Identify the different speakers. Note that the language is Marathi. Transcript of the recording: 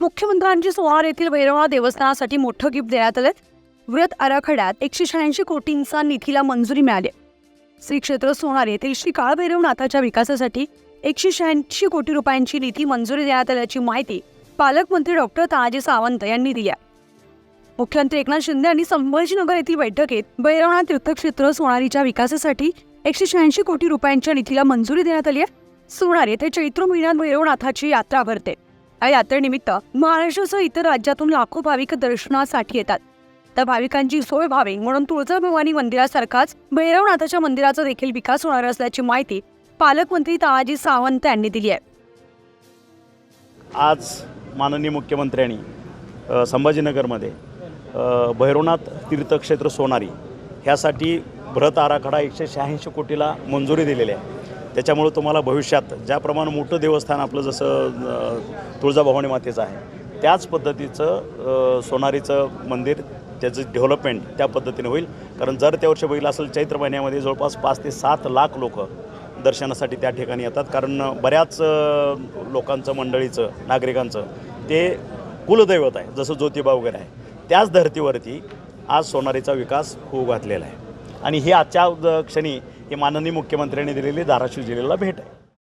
Speaker 1: मुख्यमंत्र्यांची सोहार येथील भैरवनाथ देवस्थानासाठी मोठं गिफ्ट देण्यात आलं व्रत आराखड्यात एकशे शहाऐंशी कोटींचा निधीला मंजुरी मिळाली. श्री क्षेत्र सोनार येथील श्री काळभैरवनाथाच्या विकासासाठी एकशे शहाऐंशी कोटी रुपयांची निधी मंजुरी देण्यात आल्याची माहिती पालकमंत्री डॉक्टर तानाजी सावंत यांनी दिली आहे. मुख्यमंत्री एकनाथ शिंदे यांनी संभाजीनगर येथील बैठकीत भैरवनाथ तीर्थक्षेत्र सोनारीच्या विकासासाठी एकशे शहाऐंशी कोटी रुपयांच्या निधीला मंजुरी देण्यात आली आहे. सोनार येथे चैत्र महिन्यात भैरवनाथाची यात्रा भरते. या यात्रेनिमित्त महाराष्ट्रासह इतर राज्यातून लाखो भाविक दर्शनासाठी येतात. त्या भाविकांची सोय व्हावी म्हणून तुळजाभवानी मंदिरासारखाच भैरवनाथाच्या मंदिराचा देखील विकास होणार असल्याची माहिती पालकमंत्री तानाजी सावंत यांनी दिली आहे.
Speaker 2: आज माननीय मुख्यमंत्र्यांनी संभाजीनगरमध्ये भैरवनाथ तीर्थक्षेत्र सोनारी ह्यासाठी बृहत आराखडा एकशे शहाऐंशी कोटीला मंजुरी दिलेली आहे. त्याच्यामुळं तुम्हाला भविष्यात ज्याप्रमाणे मोठं देवस्थान आपलं जसं तुळजाभवानी मातेचं आहे त्याच पद्धतीचं सोनारीचं मंदिर त्याचं डेव्हलपमेंट त्या पद्धतीने होईल. कारण जर त्या वर्षी बघितलं असेल चैत्र महिन्यामध्ये जवळपास पाच ते सात लाख लोक दर्शनासाठी त्या ठिकाणी येतात. कारण बऱ्याच लोकांचं मंडळीचं नागरिकांचं ते कुलदैवत आहे जसं ज्योतिबा वगैरे आहे. त्याच धर्तीवरती आज सोनारीचा विकास होऊ घातलेला आहे. आणि हे आजच्या क्षणी ही माननीय मुख्यमंत्र्यांनी दिलेली धाराशिव जिल्ह्याला भेट आहे.